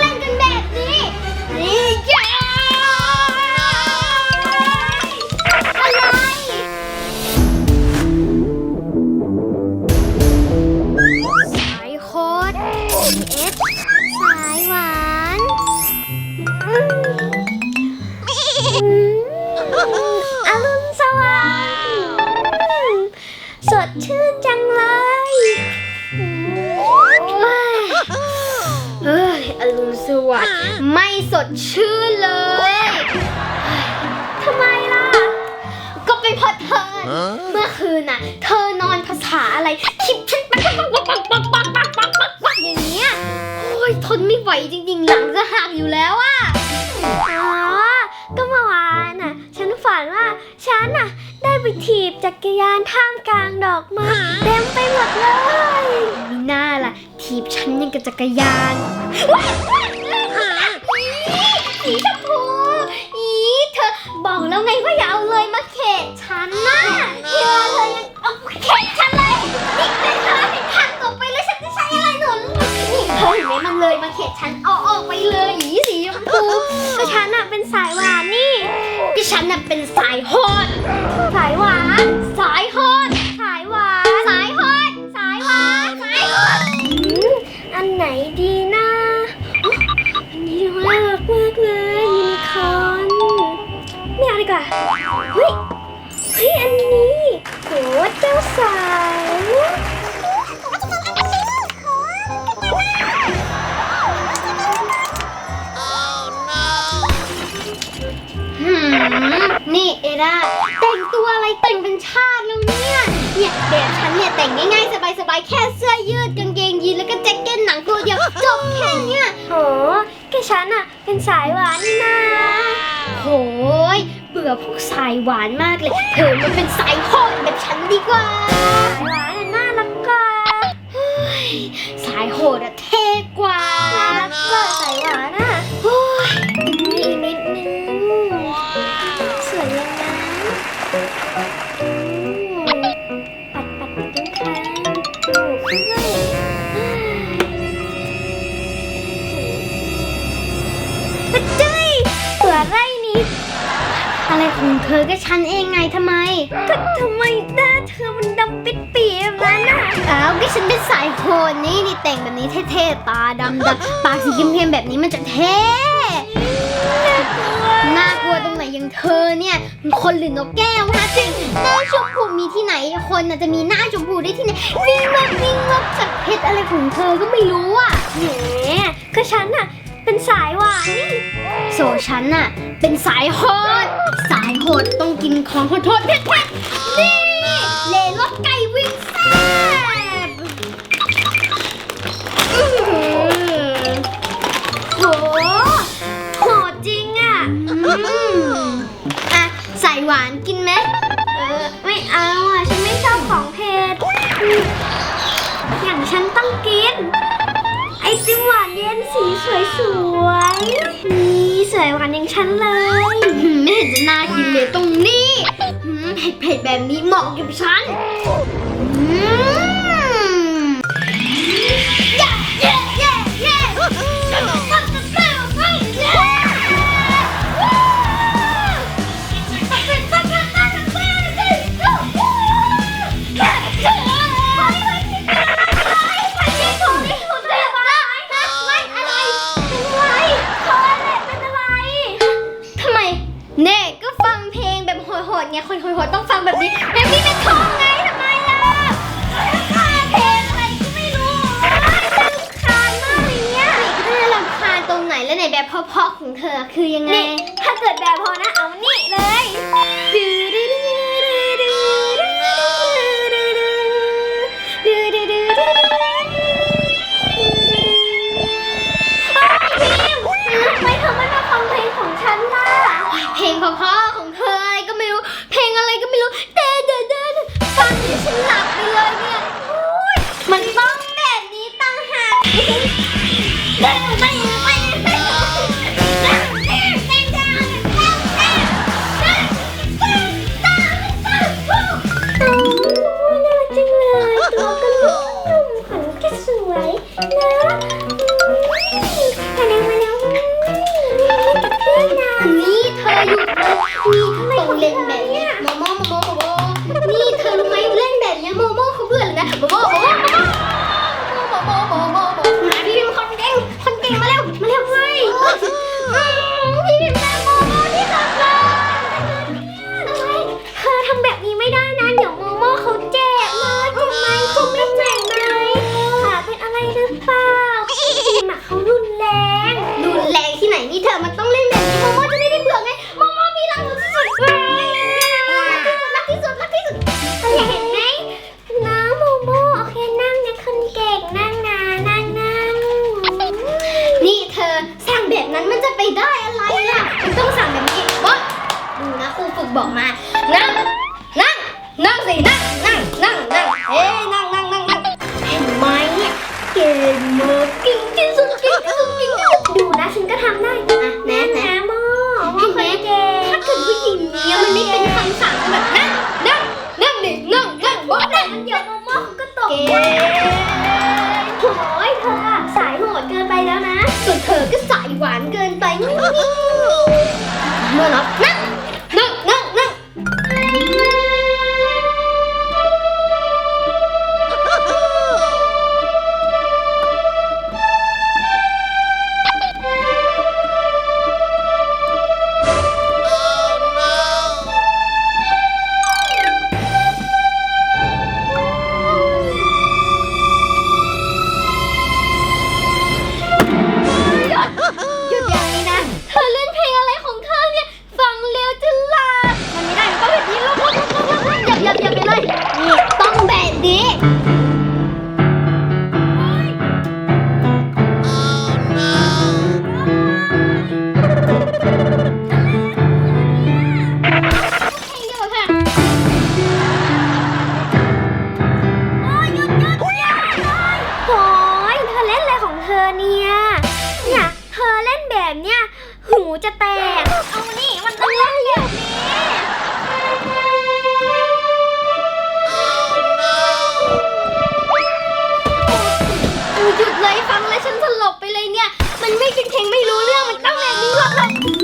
เล่นกันแบบนี้นี่จ้าอะไรสายโคตรสายหวานอืมอรุณสวัสดิ์สดชื่นจังเลย วด ไม่สดชื่นเลย ทำไมล่ะ ก็เป็นเพราะเธอ เมื่อคืนน่ะ เธอนอนภาษาอะไรคิดฉันปักปักปักปักปักปักปักปักปักอย่างเงี้ย โอ้ยทนไม่ไหวจริง ๆ หลังจะหักอยู่แล้วอะอ๋อก็เมื่อวานน่ะ ฉันฝันว่าฉันน่ะ ได้ไปถีบจักรยานท่ามกลางดอกไม้เต็มไปหมดเลยมีหน้าล่ะถีบฉันยังกับจักรยาน ว้ายว้ายว้ายสีชมพูอีเธอบอกแล้วไงว่าอย่าเอาเลยมาเขตฉันน่ะเธอเธอยังเอาเขตฉันเลยนี่เลยเธอหักออกไปแล้วฉันจะใช้อะไรหนุนนี่เธอเห็นไหมมันเลยมาเขตฉันเอาออกไปเลยอีสีชมพูก็ฉันน่ะเป็นสายหวานนี่ก็ฉันน่ะเป็นสายฮอดสายหวานาสาวหืมนี่เอดาแต่งตัวอะไรแต่งเป็นชาติแล้วเนี่ย เนี่ยแบบฉันเนี่ยแต่งง่ายๆ สบายๆ แค่เสื้อยืดกางเกงยีนแล้วก็แจ็คเก็ตหนังตัวเดียวจบแค่เนี้ยโห ฉันอะเป็นสายหวานนี่นาโหยเบื่อพวกสายหวานมากเลย เธอมาเป็นสายโหดแบบฉันดีกว่า สายหวานอะน่ารักกว่าเฮ้ยสายโหดอะเท่กว่าน่ารักกว่าสายหวาน ธอก็ฉันเองไงทำไมทำไมหน้าเธอมันดำปิดปีแบบนั้นอะอ้าวก็ฉันเป็นสายโหดนี่นี่แต่งแบบนี้เท่ๆตาดำๆปากสีเข้มๆแบบนี้มันจะเท่น่ากลัวตรงไหนอยังเธอเนี่ยมันคนหรือนกแก้วฮะจริงหน้าชมพูมีที่ไหนคนน่ะจะมีหน้าชมพูได้ที่ไหนวิ่งวับวิ่งวับจากเพชรอะไรของเธอก็ไม่รู้อะแหมก็ฉันน่ะเป็นสายหวานนี่โซฉันน่ะเป็นสายโหดสา ยโหดต้องกินของขอโหดๆเผ็ดๆนี่เลรสไก่วิ่งแซ่บอื้อหือโหโหดจริงอะอืมอะใส่หวานกินไหมเออไม่เอาอะฉันไม่ชอบของเผ็ดอืมอย่างฉันต้องกิน ไอติมหวานเย็นสีสวยๆนี่สวยหวานอย่างฉันเลย ห็นจะน่ากินเลยตรงนี้อืมเผ็ดๆแบบนี้เหมาะกับฉัน ยังไง ถ้าเกิดแบบพอนะเอานี่เลยทำ ไหมนะ งมากเก่งที่สุดก่งที่สุดก่งที่สุดดูนะฉันก็ทำได้อะแนะนะโมโมคนเก่งถ้าเกิดผู้หญิงเนี่ยมันไม่เป็นคำสั่งแบบนั่งนั่งนั่งดินั่งนั่งบอกนั่งมันเดี๋ยวโมโมเขาก็ตกเก่งโอ้ยเธอสายโหดเกินไปแล้วนะส่วนเธอก็สายหวานเกินไปนี่เมื่อนับนั่ง แบบเนี้ยหูจะแตก เอานี่มันต้องเล่นแบบนี้เอาหยุดเลยฟังแล้วฉันสลบไปเลยเนี่ย มันไม่เป็นเพลงไม่รู้เรื่องมันต้องแบบนี้หรอก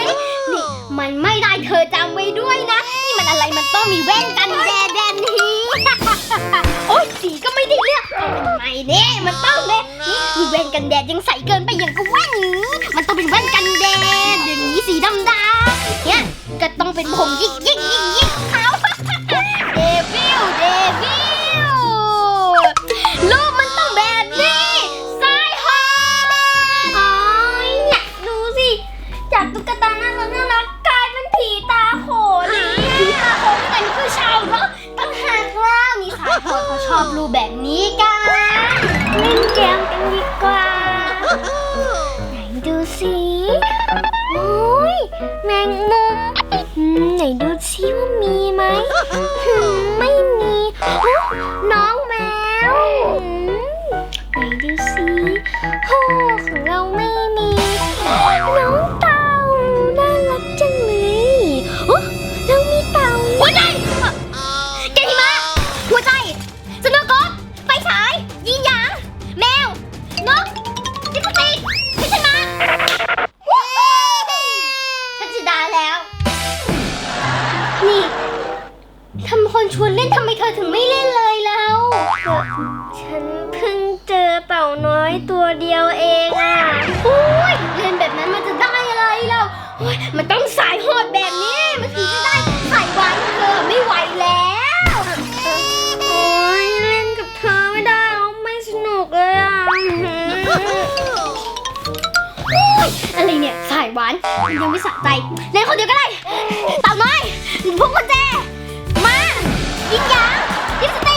นนี่มันไม่ได้เธอจำไว้ด้วยนะ นี่มันอะไรมันต้องมีแว่นกันแดดแบบนี้ โอ๊ยสีก็ไม่ได้เลือกเอาเนไงเนี่ยมันต้องเลยนี่มีแว่นกันแดดยังใสเกินไปอย่างกับแว่นนี้มันต้องเป็นแว่นกันแดดอย่างนี้สีดำดำเนี่ยก็ต้องเป็นผมยิกยิกยิก ทำคนชวนเล่นทำไมเธอถึงไม่เล่นเลยแล้วฉันเพิ่งเจอเต่าน้อยตัวเดียวเองอะโอ้ยเล่นแบบนั้นมันจะได้อะไรแล้วโอ้ยมันต้องสายโหดแบบนี้ มันถึงจะได้สายหวานเธอไม่ไหวแล้วโอ้ยเล่นกับเธอไม่ได้แล้วไม่สนุกเลยอะโอ๊ยอะไรเนี่ยสายหวานมันยังไม่สะใจเล่นคนเดียวก็ได้เต่าน้อยพวกกุญแจ Chiến!